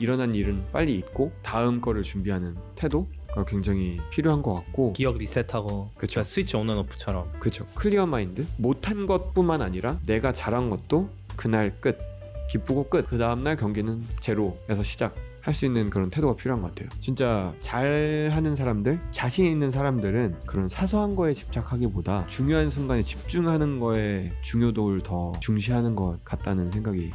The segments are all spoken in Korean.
일어난 일은 빨리 잊고 다음 거를 준비하는 태도가 굉장히 필요한 것 같고 기억 리셋하고 그쵸. 그러니까 스위치 온앤 오프처럼. 그쵸. 클리어 마인드. 못한 것뿐만 아니라 내가 잘한 것도 그날 끝 기쁘고 끝그 다음날 경기는 제로에서 시작 할 수 있는 그런 태도가 필요한 것 같아요. 진짜 잘하는 사람들 자신 있는 사람들은 그런 사소한 거에 집착하기보다 중요한 순간에 집중하는 거에 중요도를 더 중시하는 것 같다는 생각이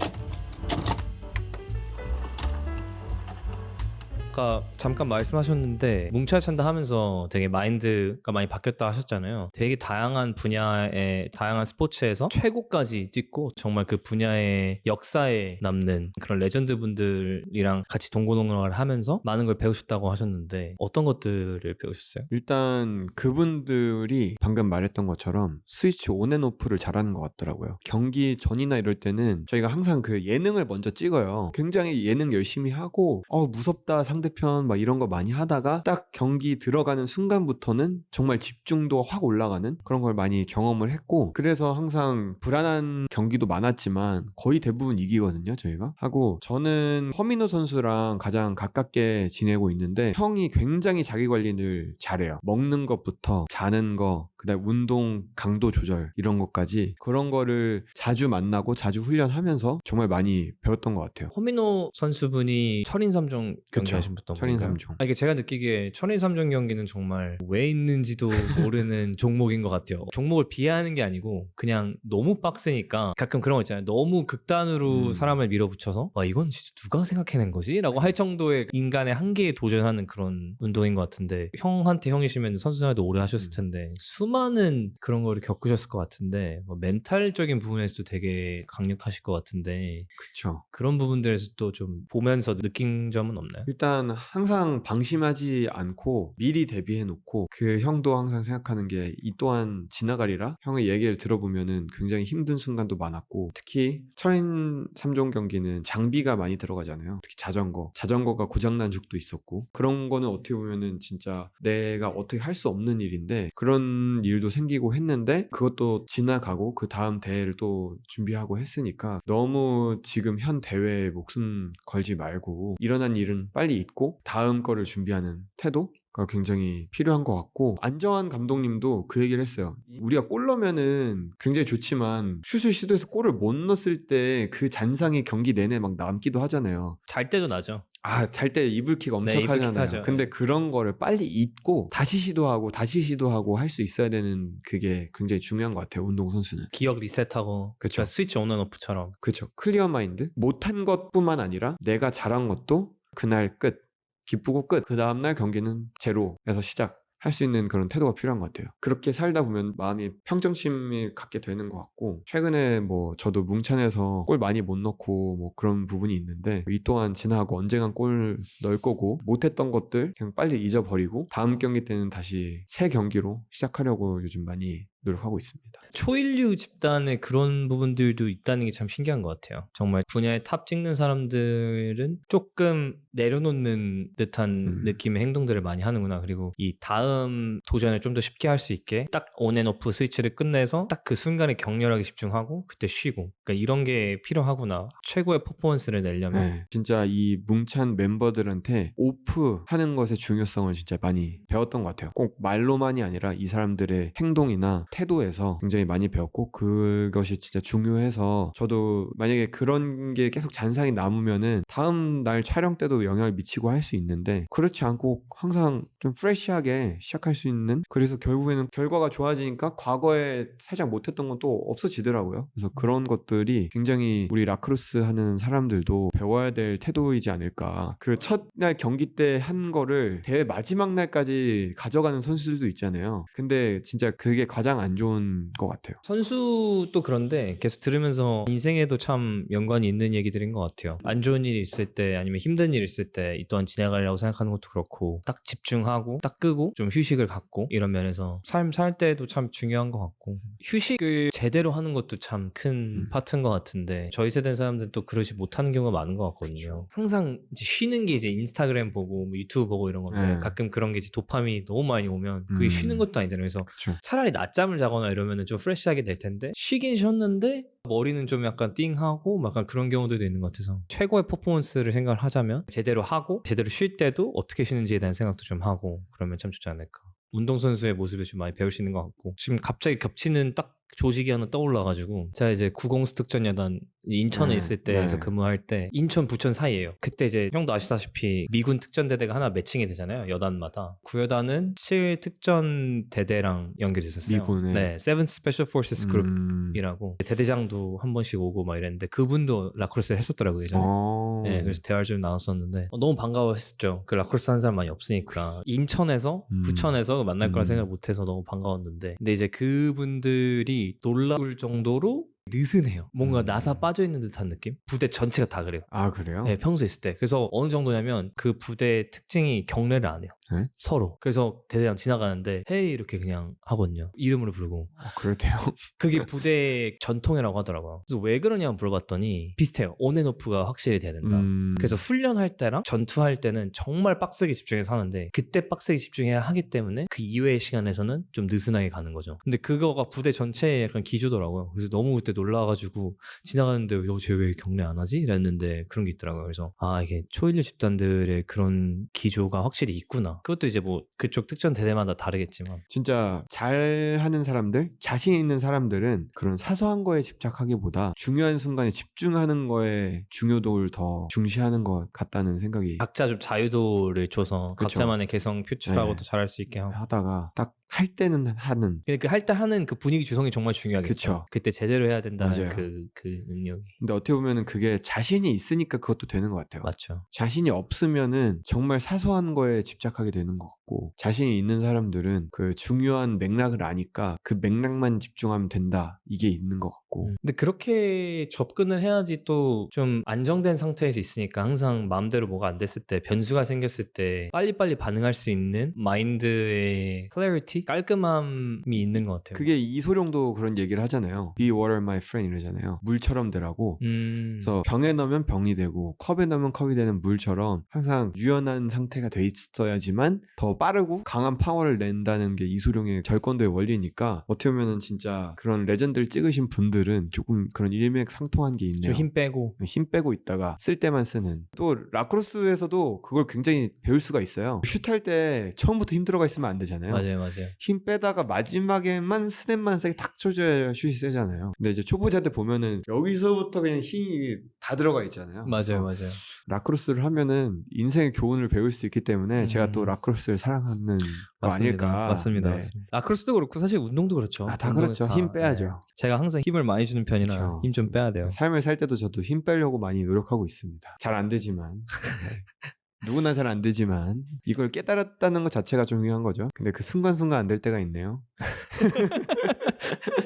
아까 잠깐 말씀하셨는데 뭉쳐야 찬다 하면서 되게 마인드가 많이 바뀌었다 하셨잖아요. 되게 다양한 분야의 다양한 스포츠에서 최고까지 찍고 정말 그 분야의 역사에 남는 그런 레전드 분들이랑 같이 동고동락을 하면서 많은 걸 배우셨다고 하셨는데 어떤 것들을 배우셨어요? 일단 그분들이 방금 말했던 것처럼 스위치 온앤오프를 잘하는 것 같더라고요. 경기 전이나 이럴 때는 저희가 항상 그 예능을 먼저 찍어요. 굉장히 예능 열심히 하고 어 무섭다 상대 편 막 이런 거 많이 하다가 딱 경기 들어가는 순간부터는 정말 집중도가 확 올라가는 그런 걸 많이 경험을 했고 그래서 항상 불안한 경기도 많았지만 거의 대부분 이기거든요 저희가. 하고 저는 허민호 선수랑 가장 가깝게 지내고 있는데 형이 굉장히 자기 관리를 잘해요. 먹는 것부터 자는 거 그다음 운동 강도 조절 이런 것까지 그런 거를 자주 만나고 자주 훈련하면서 정말 많이 배웠던 것 같아요. 허민호 선수분이 철인삼종 경기하신 분던 철인삼종. 아, 이게 제가 느끼기에 철인삼종 경기는 정말 왜 있는지도 모르는 종목인 것 같아요. 종목을 비하하는 게 아니고 그냥 너무 빡세니까 가끔 그런 거 있잖아요. 너무 극단으로 음. 사람을 밀어붙여서 와 이건 진짜 누가 생각해낸 거지? 라고 할 정도의 인간의 한계에 도전하는 그런 운동인 것 같은데 형한테 형이시면 선수생활도 오래 하셨을 음. 텐데 수많은 그런 거를 겪으셨을 것 같은데 뭐 멘탈적인 부분에서도 되게 강력하실 것 같은데 그쵸 그런 부분들에서 또 좀 보면서 느낀 점은 없나요? 일단 항상 방심하지 않고 미리 대비해 놓고 그 형도 항상 생각하는 게 이 또한 지나가리라? 형의 얘기를 들어보면은 굉장히 힘든 순간도 많았고 특히 철인 3종 경기는 장비가 많이 들어가잖아요. 특히 자전거. 자전거가 고장난 적도 있었고 그런 거는 어떻게 보면은 진짜 내가 어떻게 할 수 없는 일인데 그런 일도 생기고 했는데 그것도 지나가고 그 다음 대회를 또 준비하고 했으니까 너무 지금 현 대회에 목숨 걸지 말고 일어난 일은 빨리 잊고 다음 거를 준비하는 태도? 가 굉장히 필요한 것 같고 안정환 감독님도 그 얘기를 했어요. 우리가 골 넣으면은 굉장히 좋지만 슛을 시도해서 골을 못 넣었을 때 그 잔상이 경기 내내 막 남기도 하잖아요. 잘 때도 나죠. 아 잘 때 이불킥 엄청 네, 이불킥 하잖아요. 하죠. 근데 그런 거를 빨리 잊고 다시 시도하고 다시 시도하고 할 수 있어야 되는 그게 굉장히 중요한 것 같아요. 운동 선수는. 기억 리셋하고 그쵸. 그러니까 스위치 온앤 오프처럼 그쵸. 클리어 마인드. 못한 것뿐만 아니라 내가 잘한 것도 그날 끝. 기쁘고 끝. 그 다음날 경기는 제로에서 시작. 할 수 있는 그런 태도가 필요한 것 같아요. 그렇게 살다 보면 마음이 평정심이 갖게 되는 것 같고 최근에 뭐 저도 뭉찬에서 골 많이 못 넣고 뭐 그런 부분이 있는데 이 또한 지나고 언젠간 골 넣을 거고 못했던 것들 그냥 빨리 잊어버리고 다음 경기 때는 다시 새 경기로 시작하려고 요즘 많이 노력하고 있습니다. 초일류 집단에 그런 부분들도 있다는 게 참 신기한 것 같아요. 정말 분야에 탑 찍는 사람들은 조금 내려놓는 듯한 음. 느낌의 행동들을 많이 하는구나. 그리고 이 다음 도전을 좀 더 쉽게 할 수 있게 딱 온앤오프 스위치를 끝내서 딱 그 순간에 격렬하게 집중하고 그때 쉬고. 그러니까 이런 게 필요하구나. 최고의 퍼포먼스를 내려면 네, 진짜 이 뭉찬 멤버들한테 오프 하는 것의 중요성을 진짜 많이 배웠던 것 같아요. 꼭 말로만이 아니라 이 사람들의 행동이나 태도에서 굉장히 많이 배웠고 그것이 진짜 중요해서 저도 만약에 그런 게 계속 잔상이 남으면은 다음 날 촬영 때도 영향을 미치고 할 수 있는데 그렇지 않고 항상 좀 프레시하게 시작할 수 있는 그래서 결국에는 결과가 좋아지니까 과거에 살짝 못했던 건 또 없어지더라고요. 그래서 그런 것들이 굉장히 우리 라크로스 하는 사람들도 배워야 될 태도이지 않을까. 그 첫날 경기 때 한 거를 대회 마지막 날까지 가져가는 선수들도 있잖아요. 근데 진짜 그게 가장 안 좋은 것 같아요. 선수도 그런데 계속 들으면서 인생에도 참 연관이 있는 얘기들인 것 같아요. 안 좋은 일이 있을 때 아니면 힘든 일이 있을 때이 또한 지나가려고 생각하는 것도 그렇고 딱 집중하고 딱 끄고 좀 휴식을 갖고 이런 면에서 삶 살 때도 참 중요한 것 같고 휴식을 제대로 하는 것도 참큰 음. 파트인 것 같은데 저희 세대 사람들은 또 그러지 못하는 경우가 많은 것 같거든요. 항상 이제 쉬는 게 이제 인스타그램 보고 뭐 유튜브 보고 이런 건데 네. 가끔 그런 게 이제 도파민이 너무 많이 오면 그게 음. 쉬는 것도 아니잖아요. 그래서 그렇죠. 차라리 낮잠을 잠을 자거나 이러면은 좀 프레시하게 될 텐데 쉬긴 쉬었는데 머리는 좀 약간 띵하고 막 약간 그런 경우들도 있는 것 같아서 최고의 퍼포먼스를 생각을 하자면 제대로 하고 제대로 쉴 때도 어떻게 쉬는지에 대한 생각도 좀 하고 그러면 참 좋지 않을까. 운동선수의 모습을 좀 많이 배울 수 있는 것 같고 지금 갑자기 겹치는 딱 조직이 하나 떠올라가지고 제가 이제 구공수 특전여단 인천에 네, 있을 때에서 네. 근무할 때 인천 부천 사이에요 그때 이제 형도 아시다시피 미군 특전대대가 하나 매칭이 되잖아요 여단마다 구여단은 7 특전대대랑 연결됐었어요 미군에. 네 세븐 스페셜 포스스 그룹 음. 이라고 대대장도 한 번씩 오고 막 이랬는데 그분도 라크로스를 했었더라고요 예전에 어. 네, 그래서 대화를 좀 나눴었는데 어, 너무 반가워했었죠. 그 라크로스 하는 사람 많이 없으니까 인천에서 음. 부천에서 만날 거라 음. 생각 못해서 너무 반가웠는데 근데 이제 그분들이 놀라울 정도로 느슨해요. 뭔가 음. 나사 빠져 있는 듯한 느낌? 부대 전체가 다 그래요. 아 그래요? 네, 평소 에 있을 때. 그래서 어느 정도냐면 그 부대의 특징이 경례를 안 해요. 네? 서로. 그래서 대대장 지나가는데 헤이 이렇게 그냥 하거든요. 이름으로 부르고. 어, 그렇대요. 그게 부대의 전통이라고 하더라고요. 그래서 왜 그러냐 물어봤더니 비슷해요. 온앤오프가 확실히 돼야 된다. 음. 그래서 훈련할 때랑 전투할 때는 정말 빡세게 집중해서 하는데 그때 빡세게 집중해야 하기 때문에 그 이외의 시간에서는 좀 느슨하게 가는 거죠. 근데 그거가 부대 전체의 약간 기조더라고요. 그래서 너무 그때 놀라가지고 지나가는데 쟤왜 경례 안 하지? 이랬는데 그런 게 있더라고요. 그래서 아 이게 초일류 집단들의 그런 기조가 확실히 있구나. 그것도 이제 뭐 그쪽 특전 대대마다 다르겠지만 진짜 잘하는 사람들, 자신 있는 사람들은 그런 사소한 거에 집착하기보다 중요한 순간에 집중하는 거에 중요도를 더 중시하는 것 같다는 생각이 각자 좀 자유도를 줘서 그쵸. 각자만의 개성 표출하고 네. 더 잘할 수 있게 하고 하다가 딱 할 때는 하는. 근데 그 할 때 하는 그 분위기 조성이 정말 중요하겠죠. 그쵸. 그때 제대로 해야 된다는 맞아요. 그, 그 능력이. 근데 어떻게 보면은 그게 자신이 있으니까 그것도 되는 것 같아요. 맞죠. 자신이 없으면은 정말 사소한 거에 집착하게 되는 것 같고 자신이 있는 사람들은 그 중요한 맥락을 아니까 그 맥락만 집중하면 된다 이게 있는 것 같고 음. 근데 그렇게 접근을 해야지 또 좀 안정된 상태에서 있으니까 항상 마음대로 뭐가 안 됐을 때 변수가 생겼을 때 빨리빨리 반응할 수 있는 마인드의 clarity 깔끔함이 있는 것 같아요. 그게 이소룡도 그런 얘기를 하잖아요. Be water my friend 이러잖아요. 물처럼 되라고. 음. 그래서 병에 넣으면 병이 되고 컵에 넣으면 컵이 되는 물처럼 항상 유연한 상태가 돼 있어야지만 더 빠르고 강한 파워를 낸다는 게 이소룡의 절권도의 원리니까 어떻게 보면은 진짜 그런 레전드를 찍으신 분들 은 조금 그런 일맥상통한 게 있네요. 좀 힘 빼고 힘 빼고 있다가 쓸 때만 쓰는 또 라크로스에서도 그걸 굉장히 배울 수가 있어요 슛할 때 처음부터 힘 들어가 있으면 안 되잖아요 맞아요, 맞아요. 힘 빼다가 마지막에만 스냅만 세게 탁 쳐줘야 슛이 세잖아요 근데 이제 초보자들 보면은 여기서부터 그냥 힘이 다 들어가 있잖아요 맞아요, 맞아요. 라크로스를 하면은 인생의 교훈을 배울 수 있기 때문에 제가 또 음. 라크로스를 사랑하는 거 맞습니다. 아닐까 맞습니다, 네. 맞습니다. 라크로스도 그렇고 사실 운동도 그렇죠. 아, 다 그렇죠. 다, 힘 빼야죠. 네. 제가 항상 힘을 많이 주는 편이라 그렇죠. 힘좀 빼야 돼요. 삶을 살 때도 저도 힘 빼려고 많이 노력하고 있습니다. 잘 안 되지만. 네. 누구나 잘 안 되지만 이걸 깨달았다는 것 자체가 중요한 거죠. 근데 그 순간순간 안 될 때가 있네요.